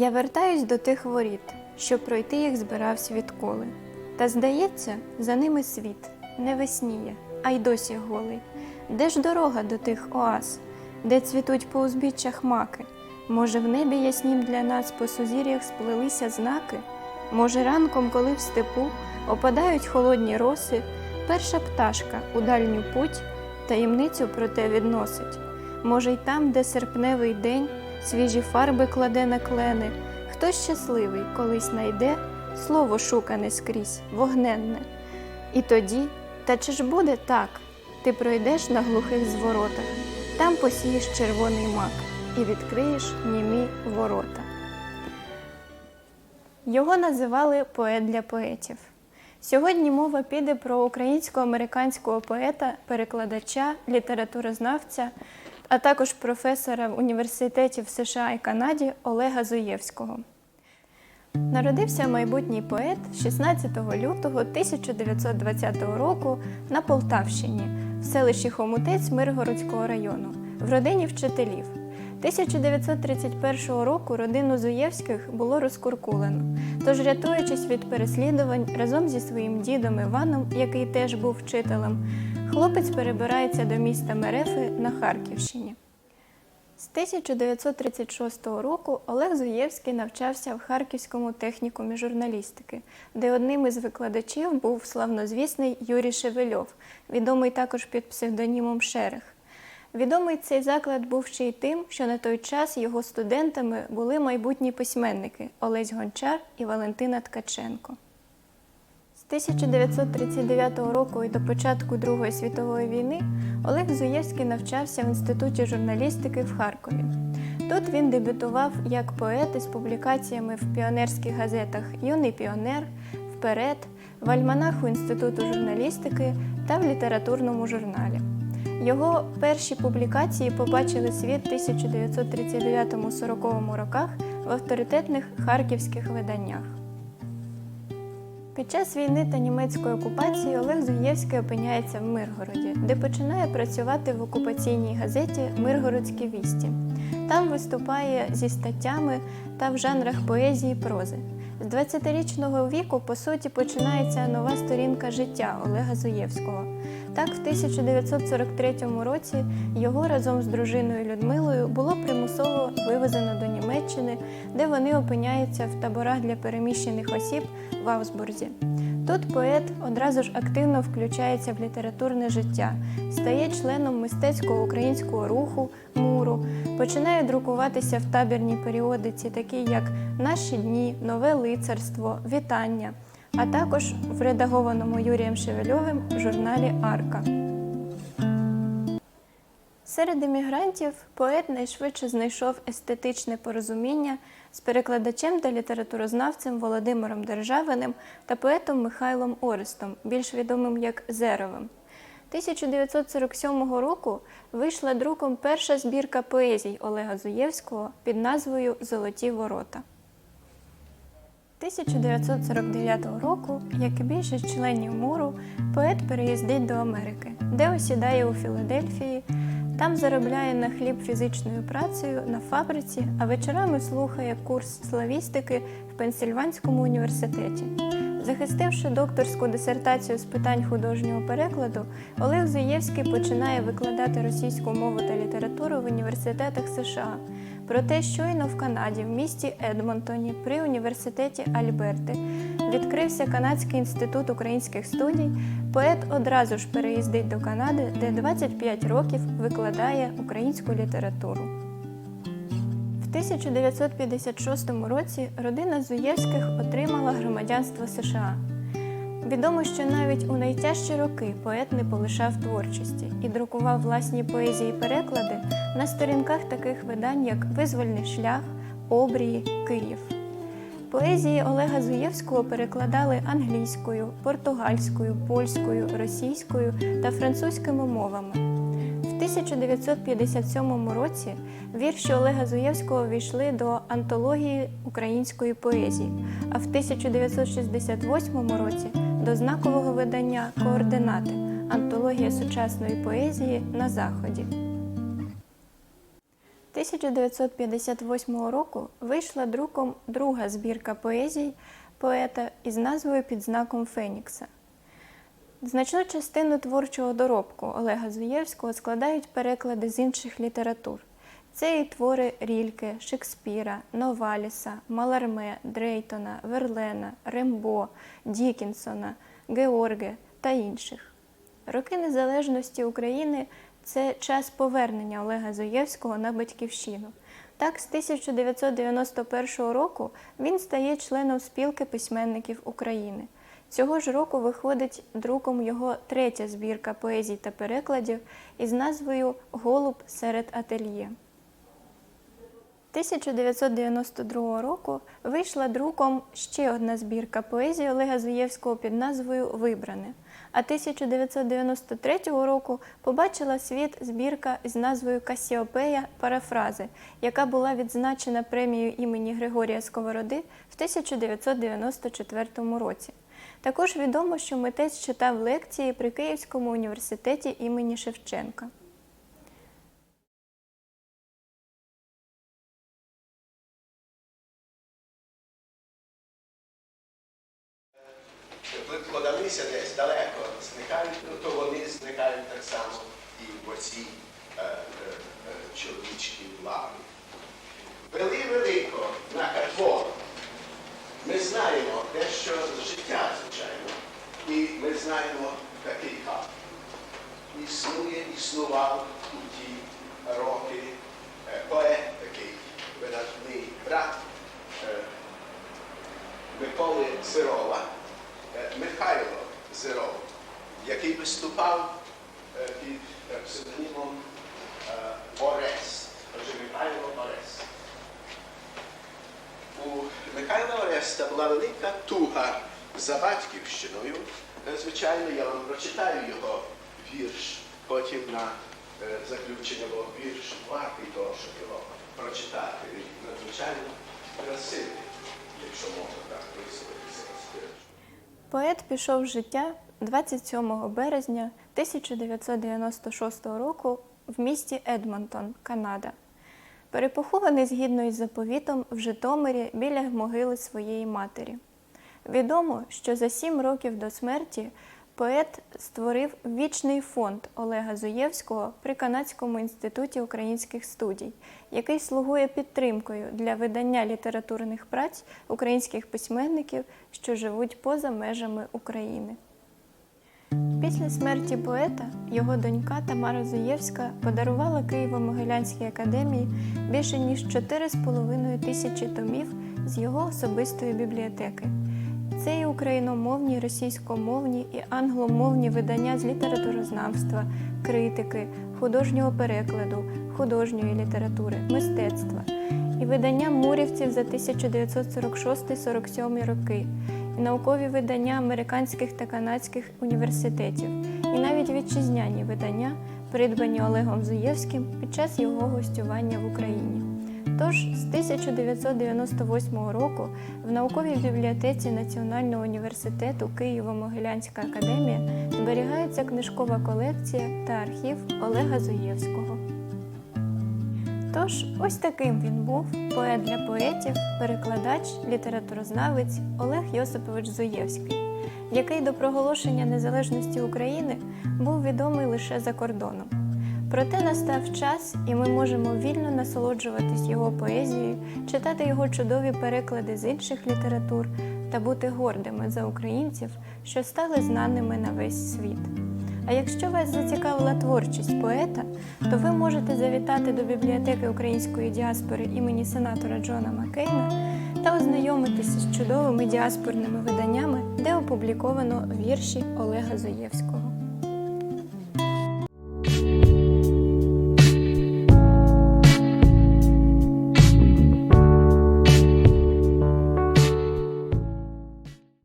Я вертаюсь до тих воріт, що пройти їх збирався відколи. Та здається, за ними світ не весніє, а й досі голий. Де ж дорога до тих оаз, де цвітуть по узбіччях маки? Може, в небі яснім для нас по сузір'ях сплелися знаки? Може, ранком, коли в степу опадають холодні роси, перша пташка у дальню путь таємницю про те відносить. Може, й там, де серпневий день свіжі фарби кладе на клени, хтось щасливий колись найде слово шукане скрізь, вогненне. І тоді, та чи ж буде так? Ти пройдеш на глухих зворотах, там посієш червоний мак і відкриєш німі ворота. Його називали поет для поетів. Сьогодні мова піде про українсько-американського поета, перекладача, літературознавця, а також професора в університеті в США і Канаді Олега Зуєвського. Народився майбутній поет 16 лютого 1920 року на Полтавщині в селищі Хомутець Миргородського району в родині вчителів. 1931 року родину Зуєвських було розкуркулено. Тож, рятуючись від переслідувань разом зі своїм дідом Іваном, який теж був вчителем, хлопець перебирається до міста Мерефи на Харківщині. З 1936 року Олег Зуєвський навчався в Харківському технікумі журналістики, де одним із викладачів був славнозвісний Юрій Шевельов, відомий також під псевдонімом Шерех. Відомий цей заклад був ще й тим, що на той час його студентами були майбутні письменники Олесь Гончар і Валентина Ткаченко. З 1939 року і до початку Другої світової війни Олег Зуєвський навчався в Інституті журналістики в Харкові. Тут він дебютував як поет із публікаціями в піонерських газетах Юний піонер, Вперед, в альманаху Інституту журналістики та в літературному журналі. Його перші публікації побачили світ в 1939-40 роках в авторитетних харківських виданнях. Під час війни та німецької окупації Олег Зуєвський опиняється в Миргороді, де починає працювати в окупаційній газеті Миргородські вісті. Там виступає зі статтями та в жанрах поезії прози. З 20-річного віку, по суті, починається нова сторінка життя Олега Зуєвського. Так, в 1943 році його разом з дружиною Людмилою було примусово вивезено до Німеччини, де вони опиняються в таборах для переміщених осіб в Аусбурзі. Тут поет одразу ж активно включається в літературне життя, стає членом мистецького українського руху муру, починає друкуватися в табірній періодиці, такі як Наші дні, Нове лицарство, Вітання, а також в редагованому Юрієм Шевельовим журналі Арка. Серед емігрантів поет найшвидше знайшов естетичне порозуміння з перекладачем та літературознавцем Володимиром Державиним та поетом Михайлом Орестом, більш відомим як Зеровим. 1947 року вийшла друком перша збірка поезій Олега Зуєвського під назвою Золоті ворота. 1949 року, як і більшість членів муру, поет переїздить до Америки, де осідає у Філадельфії. Там заробляє на хліб фізичною працею на фабриці, а вечорами слухає курс славістики в Пенсільванському університеті. Захистивши докторську дисертацію з питань художнього перекладу, Олег Зуєвський починає викладати російську мову та літературу в університетах США. Проте щойно в Канаді, в місті Едмонтоні, при університеті Альберти, відкрився Канадський інститут українських студій. Поет одразу ж переїздить до Канади, де 25 років викладає українську літературу. В 1956 році родина Зуєвських отримала громадянство США. Відомо, що навіть у найтяжчі роки поет не полишав творчості і друкував власні поезії переклади на сторінках таких видань, як Визвольний шлях, Обрії, Київ. Поезії Олега Зуєвського перекладали англійською, португальською, польською, російською та французькими мовами. В 1957 році вірші Олега Зуєвського війшли до антології української поезії, а в 1968 році до знакового видання Координати антологія сучасної поезії на Заході. 1958 року вийшла друком друга збірка поезій поета із назвою під знаком Фенікса. Значну частину творчого доробку Олега Зуєвського складають переклади з інших літератур. Це і твори Рільке, Шекспіра, Новаліса, Маларме, Дрейтона, Верлена, Рембо, Дікінсона, Георге та інших. Роки незалежності України це час повернення Олега Зуєвського на батьківщину. Так, з 1991 року він стає членом спілки письменників України. Цього ж року виходить друком його третя збірка поезій та перекладів із назвою Голуб серед ательє. 1992 року вийшла друком ще одна збірка поезії Олега Зуєвського під назвою Вибране. А 1993 року побачила світ збірка з назвою Касіопея Парафрази, яка була відзначена премією імені Григорія Сковороди в 1994 році. Також відомо, що митець читав лекції при Київському університеті імені Шевченка. Подалися десь далеко, зникають, то вони зникають так само і в оцій е, е, е, чоловічкій лаві. Вели велико на катво. Ми знаємо дещо з життя, звичайно. І ми знаємо такий хаб. Існує, існував у ті роки е, поет такий видатний брат е, Миколи Сирова, Михайло Зиров, який виступав е, під е, псевдонімом е, Орест. Отже, Михайло Орест. У Михайла Ореста була велика туга за батьківщиною. Е, Звичайно, я вам прочитаю його вірш потім на е, заключення, бо вірш вартий того, щоб його прочитати. Надзвичайно красивий, якщо можна так висловитися. Поет пішов в життя 27 березня 1996 року в місті Едмонтон, Канада. Перепохований згідно із заповітом в Житомирі біля могили своєї матері. Відомо, що за сім років до смерті поет створив вічний фонд Олега Зуєвського при Канадському інституті українських студій, який слугує підтримкою для видання літературних праць українських письменників, що живуть поза межами України. Після смерті поета його донька Тамара Зуєвська подарувала Києво-Могилянській академії більше ніж 4,5 тисячі томів з його особистої бібліотеки. Це і україномовні, російськомовні і англомовні видання з літературознавства, критики, художнього перекладу, художньої літератури, мистецтва, і видання мурівців за 1946-47 роки, і наукові видання американських та канадських університетів, і навіть вітчизняні видання, придбані Олегом Зуєвським під час його гостювання в Україні. Тож з 1998 року в науковій бібліотеці Національного університету Києво-Могилянська академія зберігається книжкова колекція та архів Олега Зуєвського. Тож, ось таким він був поет для поетів, перекладач, літературознавець Олег Йосипович Зуєвський, який до проголошення незалежності України був відомий лише за кордоном. Проте настав час, і ми можемо вільно насолоджуватись його поезією, читати його чудові переклади з інших літератур та бути гордими за українців, що стали знаними на весь світ. А якщо вас зацікавила творчість поета, то ви можете завітати до бібліотеки української діаспори імені сенатора Джона Маккейна та ознайомитися з чудовими діаспорними виданнями, де опубліковано вірші Олега Зуєвського.